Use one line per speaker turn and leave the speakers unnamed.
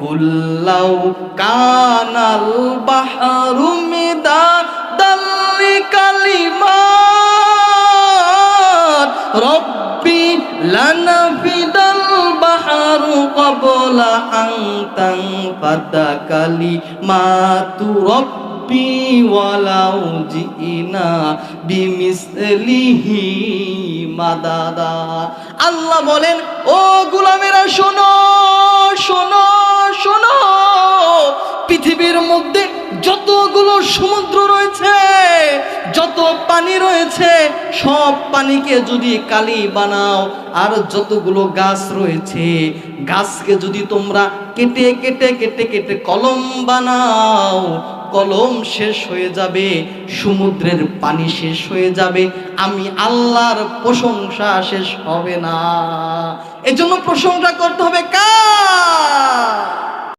কুল্লাউ Canal বাহারু মিদাদাল লিকালিমাত রব্বি লানাফিদাল বাহারু ক্বাবলা আন তানফাদা কালিমাতু রব্বি ওয়ালাউ জিনা বিমিসলিহি মাদাদা। আল্লাহ বলেন, ও গোলামেরা, শোনো। মধ্যে যতগুলো সমুদ্র রয়েছে, যত পানি রয়েছে, সব পানিকে যদি কালি বানাও, আর যতগুলো গাছ রয়েছে, গাছকে যদি তোমরা কেটে কেটে কেটে কেটে কলম বানাও, কলম শেষ হয়ে যাবে, সমুদ্রের পানি শেষ হয়ে যাবে, আমি আল্লাহর প্রশংসা শেষ হবে না। এজন্য প্রশংসা করতে হবে কার?